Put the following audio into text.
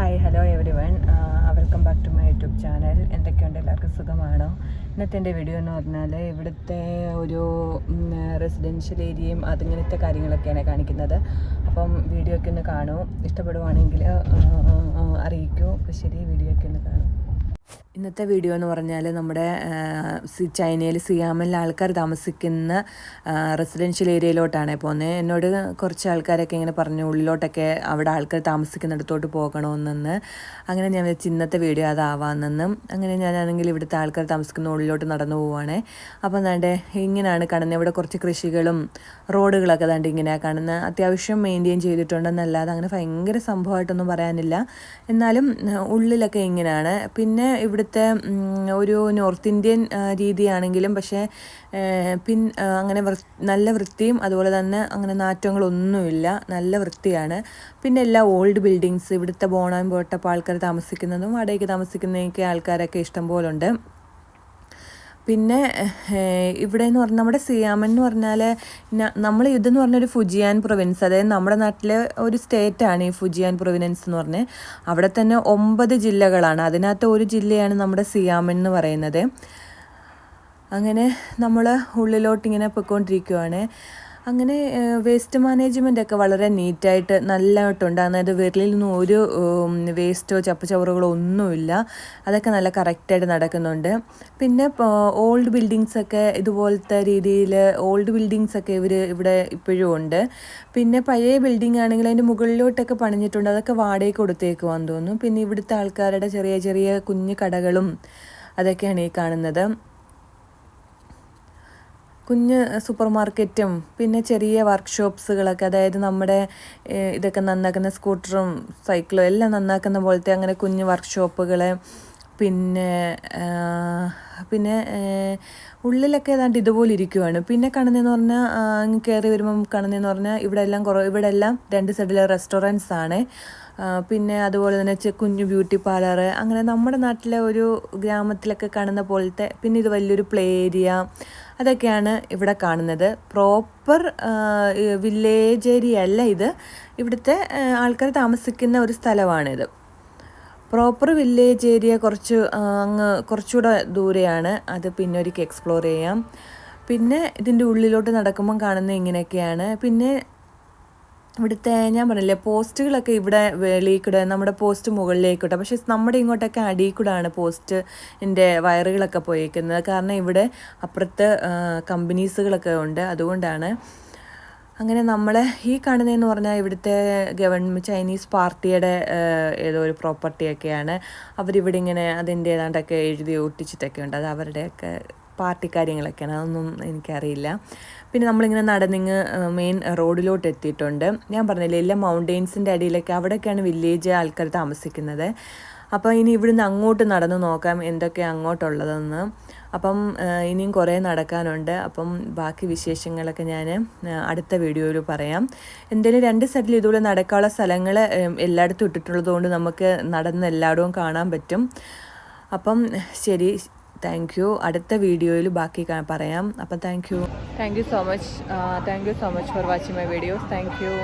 Hi hello everyone welcome back to my YouTube channel. എന്തൊക്കെയുണ്ട്? എല്ലാവർക്കും സുഖമാണോ? ഇന്നത്തെ എന്റെ വീഡിയോ എന്ന് പറഞ്ഞാൽ ഇവിടുത്തെ ഒരു റെസിഡൻഷ്യൽ ഏരിയയും അതിങ്ങനത്തെ കാര്യങ്ങളൊക്കെയാണ് കാണിക്കുന്നത്. അപ്പം വീഡിയോ ഒക്കെ ഒന്ന് കാണൂ. ഇഷ്ടപ്പെടുവാണെങ്കിൽ അറിയിക്കൂ. ശരി വീഡിയോ ഒക്കെ ഒന്ന് കാണൂ. ഇന്നത്തെ വീഡിയോ എന്ന് പറഞ്ഞാൽ നമ്മുടെ ചൈനയിൽ സിയാമിലെ ആൾക്കാർ താമസിക്കുന്ന റെസിഡൻഷ്യൽ ഏരിയയിലോട്ടാണ് പോകുന്നത് എന്നോട് കുറച്ച് ആൾക്കാരൊക്കെ ഇങ്ങനെ പറഞ്ഞു ഉള്ളിലോട്ടൊക്കെ അവിടെ ആൾക്കാർ താമസിക്കുന്നിടത്തോട്ട് പോകണമെന്നെന്ന്. അങ്ങനെ ഞാൻ വെച്ച് ഇന്നത്തെ വീഡിയോ അതാവാമെന്നും. അങ്ങനെ ഞാനാണെങ്കിൽ ഇവിടുത്തെ ആൾക്കാർ താമസിക്കുന്ന ഉള്ളിലോട്ട് നടന്നു പോവുകയാണ് അപ്പം എന്താണ്ട് ഇങ്ങനെയാണ് കാണുന്നത് ഇവിടെ കുറച്ച് കൃഷികളും റോഡുകളൊക്കെ ദാണ്ട് ഇങ്ങനെയാണ് കാണുന്നത് അത്യാവശ്യം മെയിന്റെയിൻ ചെയ്തിട്ടുണ്ടെന്നല്ലാതെ അങ്ങനെ ഭയങ്കര സംഭവമായിട്ടൊന്നും പറയാനില്ല. എന്നാലും ഉള്ളിലൊക്കെ ഇങ്ങനെയാണ് പിന്നെ ഇവിടുത്തെ ഒരു നോർത്ത് ഇന്ത്യൻ രീതിയാണെങ്കിലും പക്ഷേ പിൻ അങ്ങനെ നല്ല വൃത്തിയും അതുപോലെ തന്നെ അങ്ങനെ നാറ്റങ്ങളൊന്നുമില്ല. നല്ല വൃത്തിയാണ്. പിന്നെ എല്ലാ ഓൾഡ് ബിൽഡിങ്സ് ഇവിടുത്തെ ബോണാൻ പോട്ടപ്പോൾ ആൾക്കാർ താമസിക്കുന്നതും അടയ്ക്ക് താമസിക്കുന്നതൊക്കെ ആൾക്കാരൊക്കെ ഇഷ്ടം പോലുണ്ട്. പിന്നെ ഇവിടെ എന്ന് പറഞ്ഞാൽ നമ്മുടെ സിയാമൻ എന്ന് പറഞ്ഞാൽ നമ്മൾ ഇതെന്ന് പറഞ്ഞൊരു ഫുജിയാൻ പ്രൊവിൻസ് അതായത് നമ്മുടെ നാട്ടിലെ ഒരു സ്റ്റേറ്റാണ് ഈ ഫുജിയാൻ പ്രൊവിനൻസ് എന്ന് പറഞ്ഞ്. അവിടെ തന്നെ ഒമ്പത് ജില്ലകളാണ്. അതിനകത്ത് ഒരു ജില്ലയാണ് നമ്മുടെ സിയാമൻ എന്ന് പറയുന്നത്. അങ്ങനെ നമ്മൾ ഉള്ളിലോട്ടിങ്ങനെ പൊയ്ക്കൊണ്ടിരിക്കുവാണ്. അങ്ങനെ വേസ്റ്റ് മാനേജ്മെന്റ് ഒക്കെ വളരെ നീറ്റായിട്ട് നല്ലതായിട്ടുണ്ട് അതായത് വീട്ടിൽ നിന്നും ഒരു വേസ്റ്റോ ചപ്പുചവറുകളോ ഒന്നുമില്ല. അതൊക്കെ നല്ല കറക്റ്റായിട്ട് നടക്കുന്നുണ്ട്. പിന്നെ ഓൾഡ് ബിൽഡിങ്സ് ഒക്കെ ഇതുപോലത്തെ രീതിയിൽ ഓൾഡ് ബിൽഡിങ്സ് ഒക്കെ ഇവർ ഇവിടെ ഇപ്പോഴും ഉണ്ട്. പിന്നെ പഴയ ബിൽഡിംഗ് ആണെങ്കിൽ അതിന്റെ മുകളിലോട്ടൊക്കെ പണിഞ്ഞിട്ടുണ്ട്. അതൊക്കെ വാടകയ്ക്ക് കൊടുത്തേക്കുവാന്ന് തോന്നുന്നു. പിന്നെ ഇവിടുത്തെ ആൾക്കാരുടെ ചെറിയ ചെറിയ കുഞ്ഞു കടകളും അതൊക്കെയാണ് ഈ കാണുന്നത്. കുഞ്ഞ് സൂപ്പർ മാർക്കറ്റും പിന്നെ ചെറിയ വർക്ക്ഷോപ്സുകളൊക്കെ അതായത് നമ്മുടെ ഇതൊക്കെ നന്നാക്കുന്ന സ്കൂട്ടറും സൈക്കിളും എല്ലാം നന്നാക്കുന്ന പോലത്തെ അങ്ങനെ കുഞ്ഞ് വർക്ക്ഷോപ്പുകൾ പിന്നെ പിന്നെ ഉള്ളിലൊക്കെ ഏതാണ്ട് ഇതുപോലെ ഇരിക്കുവാണ്. പിന്നെ കാണുന്നതെന്ന് പറഞ്ഞാൽ അങ്ങ് കയറി വരുമ്പം കാണുന്നതെന്ന് പറഞ്ഞാൽ ഇവിടെ എല്ലാം കുറേ ഇവിടെ എല്ലാം രണ്ട് സൈഡിലെ റെസ്റ്റോറന്റ്സ് ആണ് പിന്നെ അതുപോലെ തന്നെ കുഞ്ഞു ബ്യൂട്ടി പാർലർ അങ്ങനെ നമ്മുടെ നാട്ടിലെ ഒരു ഗ്രാമത്തിലൊക്കെ കാണുന്ന പോലത്തെ പിന്നെ ഇത് വലിയൊരു പ്ലേ ഏരിയ അതൊക്കെയാണ് ഇവിടെ കാണുന്നത്. പ്രോപ്പർ വില്ലേജ് ഏരിയ അല്ല ഇത്. ഇവിടുത്തെ ആൾക്കാർ താമസിക്കുന്ന ഒരു സ്ഥലമാണിത്. പ്രോപ്പർ വില്ലേജ് ഏരിയ കുറച്ച് അങ്ങ് കുറച്ചുകൂടെ ദൂരെയാണ്. അത് പിന്നെ ഒരിക്കൽ എക്സ്പ്ലോർ ചെയ്യാം. പിന്നെ ഇതിന്റെ ഉള്ളിലോട്ട് നടക്കുമ്പം കാണുന്ന ഇങ്ങനെയൊക്കെയാണ്. പിന്നെ ഇവിടുത്തെ ഞാൻ പറഞ്ഞില്ലേ പോസ്റ്റുകളൊക്കെ ഇവിടെ വെളിയിൽ നമ്മുടെ പോസ്റ്റ് മുകളിലേക്കൂടെ. പക്ഷേ നമ്മുടെ ഇങ്ങോട്ടൊക്കെ അടിയിൽ കൂടെയാണ് പോസ്റ്റിന്റെ വയറുകളൊക്കെ പോയേക്കുന്നത്. കാരണം ഇവിടെ അപ്പുറത്ത് കമ്പനീസുകളൊക്കെ ഉണ്ട്. അതുകൊണ്ടാണ് അങ്ങനെ നമ്മളെ ഈ കാണുന്നതെന്ന് പറഞ്ഞാൽ ഇവിടുത്തെ ഗവൺമെന്റ് ചൈനീസ് പാർട്ടിയുടെ ഏതോ ഒരു പ്രോപ്പർട്ടിയൊക്കെയാണ്. അവരിവിടെ ഇങ്ങനെ അതിന്റെ ഏതാണ്ടൊക്കെ എഴുതി ഒട്ടിച്ചിട്ടൊക്കെ ഉണ്ട്. അത് അവരുടെയൊക്കെ പാർട്ടി കാര്യങ്ങളൊക്കെയാണ്. അതൊന്നും എനിക്കറിയില്ല. പിന്നെ നമ്മളിങ്ങനെ നടന്നിങ്ങ് മെയിൻ റോഡിലോട്ട് എത്തിയിട്ടുണ്ട് ഞാൻ പറഞ്ഞില്ലേ എല്ലാ മൗണ്ടെയ്ൻസിന്റെ അടിയിലൊക്കെ അവിടെയൊക്കെയാണ് വില്ലേജ് ആൾക്കാർ താമസിക്കുന്നത്. അപ്പോൾ ഇനി ഇവിടുന്ന് അങ്ങോട്ട് നടന്നു നോക്കാം എന്തൊക്കെയാണ് അങ്ങോട്ടുള്ളതെന്ന്. അപ്പം ഇനിയും കുറേ നടക്കാനുണ്ട്. അപ്പം ബാക്കി വിശേഷങ്ങളൊക്കെ ഞാൻ അടുത്ത വീഡിയോയിൽ പറയാം. എന്തായാലും രണ്ട് സൈഡിൽ ഇതുപോലെ നടക്കാനുള്ള സ്ഥലങ്ങൾ എല്ലായിടത്തും ഇട്ടിട്ടുള്ളതുകൊണ്ട് നമുക്ക് നടന്ന് എല്ലായിടവും കാണാൻ പറ്റും. അപ്പം ശരി താങ്ക് യു അടുത്ത വീഡിയോയിൽ ബാക്കി പറയാം. അപ്പം thank you thank you so much thank you so much for watching my videos thank you